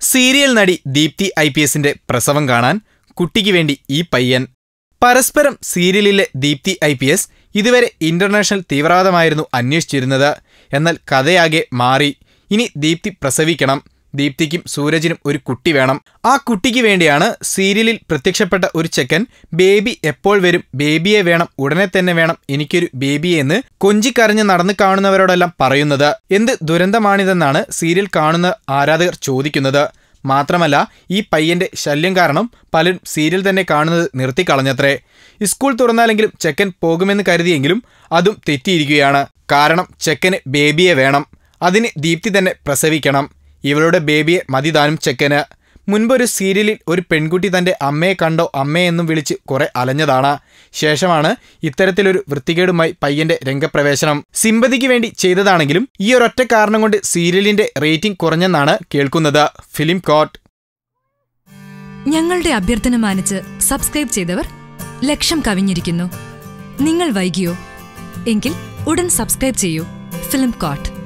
Serial നടി Deepthi I P എസിന്റെ പ്രസവം കാണാൻ കുട്ടിക്ക് വേണ്ടി ഈ പയ്യൻ. പരസ്പരം സീരിയലിലെ ദീപ്തി ഐ പി എസ് ഇതുവരെ ഇന്റർനാഷണൽ തീവ്രവാദമായിരുന്നു അന്വേഷിച്ചിരുന്നത്. എന്നാൽ കഥയാകെ മാറി. ഇനി ദീപ്തി പ്രസവിക്കണം. ദീപ്തിക്കും സൂരജിനും ഒരു കുട്ടി വേണം. ആ കുട്ടിക്ക് വേണ്ടിയാണ് സീരിയലിൽ പ്രത്യക്ഷപ്പെട്ട ഒരു ചെക്കൻ ബേബി എപ്പോൾ വരും ബേബിയെ വേണം ഉടനെ തന്നെ വേണം എനിക്കൊരു ബേബിയെ എന്ന് കൊഞ്ചിക്കരഞ്ഞ് നടന്നു കാണുന്നവരോടെല്ലാം പറയുന്നത്. എന്ത് ദുരന്തമാണിതെന്നാണ് സീരിയൽ കാണുന്ന ആരാധകർ ചോദിക്കുന്നത്. മാത്രമല്ല ഈ പയ്യന്റെ ശല്യം കാരണം പലരും സീരിയൽ തന്നെ കാണുന്നത് നിർത്തിക്കളഞ്ഞത്രേ. സ്കൂൾ തുറന്നാലെങ്കിലും ചെക്കൻ പോകുമെന്ന് കരുതിയെങ്കിലും അതും തെറ്റിയിരിക്കുകയാണ്. കാരണം ചെക്കന് ബേബിയെ വേണം. അതിന് ദീപ്തി തന്നെ പ്രസവിക്കണം. ഇവളുടെ ബേബിയെ മതിദാനം ചെക്കന്. മുൻപൊരു സീരിയലിൽ ഒരു പെൺകുട്ടി തന്റെ അമ്മയെ കണ്ടോ അമ്മയെന്നും വിളിച്ച് കുറെ അലഞ്ഞതാണ്. ശേഷമാണ് ഇത്തരത്തിലൊരു വൃത്തികേടുമായി പയ്യന്റെ രംഗപ്രവേശനം. സിമ്പതിക്ക് വേണ്ടി ചെയ്തതാണെങ്കിലും ഈ ഒരൊറ്റ കാരണം കൊണ്ട് സീരിയലിന്റെ റേറ്റിംഗ് കുറഞ്ഞെന്നാണ് കേൾക്കുന്നത്. ഫിലിം കോട്ട് ഞങ്ങളുടെ അഭ്യർത്ഥന മാനിച്ച് സബ്സ്ക്രൈബ് ചെയ്തവർ ലക്ഷം കവിഞ്ഞിരിക്കുന്നു. നിങ്ങൾ വൈകിയോ? എങ്കിൽ ഉടൻ സബ്സ്ക്രൈബ് ചെയ്യൂ. Film coat